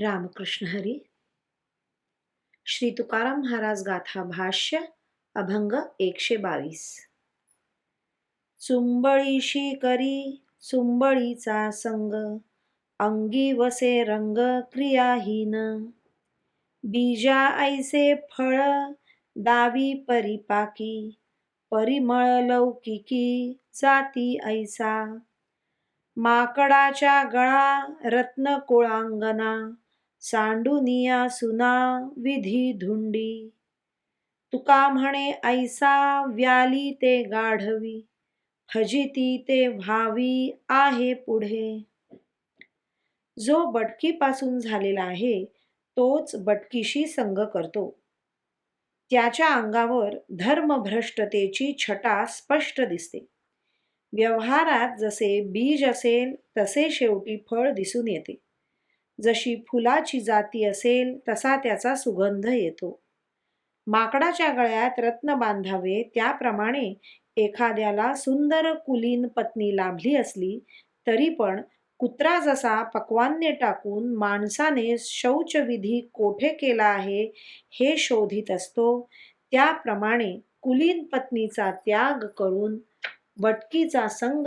रामकृष्ण हरी। श्री तुकाराम महाराज गाथा भाष्य अभंग एकशे बावीस। चुंबळीशी करी चुंबळीचा संग अंगी वसे रंग क्रियाहीन। बीजा ऐसे फळ दावी परिपाकी परिमळ लौकिकी जाती ऐसा। माकडाच्या गळा रत्न कोळांगना सांडुनिया सुना विधी धुंडी तुका म्हणे ऐसा व्याली ते गाढवी फजिती ते व्हावी आहे पुढे. जो बटकीपासून झालेला आहे तोच बटकीशी संग करतो. त्याच्या अंगावर धर्मभ्रष्टतेची छटा स्पष्ट दिसते. व्यवहारात जसे बीज असेल तसे शेवटी फळ दिसून येते. जशी फुलाची जाती असेल तसा त्याचा सुगंध येतो. माकडाच्या गळ्यात रत्न बांधावे त्याप्रमाणे एखाद्याला सुंदर कुलीन पत्नी लाभली असली तरी पण कुत्रा जसा पक्वान्य टाकून माणसाने शौचविधी कोठे केला आहे हे शोधित असतो. त्याप्रमाणे कुलीन पत्नीचा त्याग करून भटकीचा संग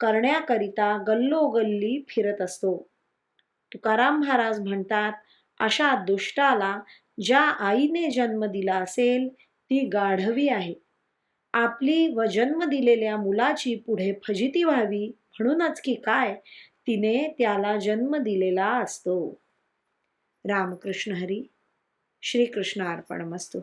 करण्याकरिता गल्लोगल्ली फिरत असतो. तुकाराम महाराज म्हणतात अशा दुष्टाला ज्या आईने जन्म दिला असेल ती गाढवी आहे. आपली व जन्म दिलेल्या मुलाची पुढे फजिती व्हावी म्हणूनच की काय तिने त्याला जन्म दिलेला असतो. रामकृष्ण हरी श्रीकृष्ण अर्पण मस्तू